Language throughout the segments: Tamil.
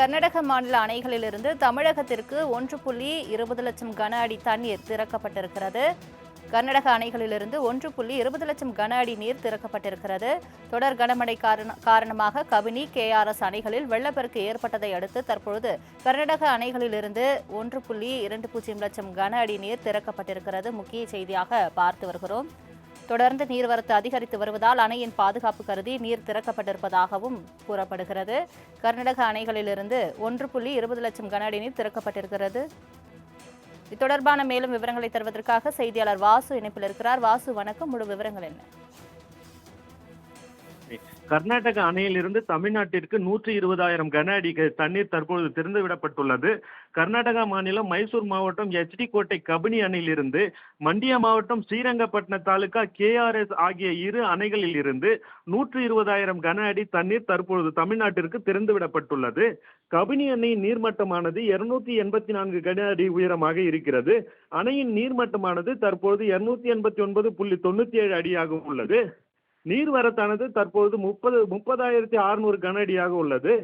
கர்நாடக மாநில அணைகளிலிருந்து தமிழகத்திற்கு ஒன்று புள்ளி இருபது லட்சம் கன அடி தண்ணீர் திறக்கப்பட்டிருக்கிறது. கர்நாடக அணைகளிலிருந்து ஒன்று புள்ளி இருபது லட்சம் கன அடி நீர் திறக்கப்பட்டிருக்கிறது. தொடர் கனமழை காரணமாக கபினி கேஆர்எஸ் அணைகளில் வெள்ளப்பெருக்கு ஏற்பட்டதை அடுத்து தற்பொழுது கர்நாடக அணைகளிலிருந்து ஒன்று புள்ளி இரண்டு பூஜ்ஜியம் லட்சம் கன அடி நீர் திறக்கப்பட்டிருக்கிறது. முக்கிய செய்தியாக பார்த்து வருகிறோம். தொடர்ந்து நீர்வரத்து அதிகரித்து வருவதால் அணையின் பாதுகாப்பு கருதி நீர் திறக்கப்பட்டிருப்பதாகவும் கூறப்படுகிறது. கர்நாடக அணைகளிலிருந்து ஒன்று புள்ளி இருபது லட்சம் கன அடி நீர் திறக்கப்பட்டிருக்கிறது. இது தொடர்பான மேலும் விவரங்களை தருவதற்காக செய்தியாளர் வாசு இணைப்பில் இருக்கிறார். வாசு வணக்கம். முழு விவரங்கள் என்ன? கர்நாடக அணையிலிருந்து தமிழ்நாட்டிற்கு நூற்றி இருபதாயிரம் கன அடி க- தண்ணீர் தற்பொழுது திறந்து விடப்பட்டுள்ளது கர்நாடகா மாநிலம் மைசூர் மாவட்டம் எச்டி கோட்டை கபினி அணையிலிருந்து மண்டிய மாவட்டம் ஸ்ரீரங்கப்பட்டின தாலுகா கேஆர்எஸ் ஆகிய இரு அணைகளில் இருந்து நூற்றி இருபதாயிரம் கன அடி தண்ணீர் தற்பொழுது தமிழ்நாட்டிற்கு திறந்து விடப்பட்டுள்ளது கபினி அணையின் நீர்மட்டமானது இருநூத்தி எண்பத்தி நான்கு கன அடி உயரமாக இருக்கிறது. அணையின் நீர்மட்டமானது தற்பொழுது இருநூத்தி எண்பத்தி ஒன்பது புள்ளி தொண்ணூத்தி ஏழு அடியாக உள்ளது. நீர்வரத்தானது தற்பொழுது முப்பது முப்பதாயிரத்தி அறுநூறு கனஅடியாக உள்ளது.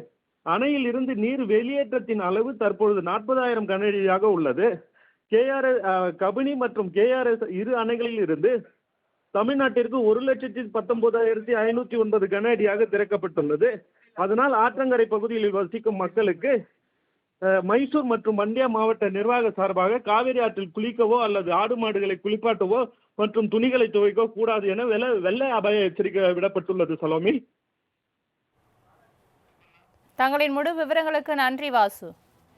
அணையில் இருந்து நீர் வெளியேற்றத்தின் அளவு தற்பொழுது நாற்பதாயிரம் கனஅடியாக உள்ளது. கேஆர்எஸ் கபினி மற்றும் கேஆர்எஸ் இரு அணைகளில் இருந்து தமிழ்நாட்டிற்கு ஒரு லட்சத்தி பத்தொன்பதாயிரத்தி ஐநூற்றி ஒன்பது கன அடியாக திறக்கப்பட்டுள்ளது. அதனால் ஆற்றங்கரை பகுதியில் வசிக்கும் மக்களுக்கு மைசூர் மற்றும் மண்டியா மாவட்ட நிர்வாக சார்பாக காவிரி ஆற்றில் குளிக்கவோ அல்லது ஆடு மாடுகளை குளிப்பாட்டவோ மற்றும் துணிகளை துவைக்கோ கூடாது என வெள்ள வெள்ள அபாய எச்சரிக்கை விடப்பட்டுள்ளது சலோமி. தங்களின் முழு விவரங்களுக்கு நன்றி வாசு.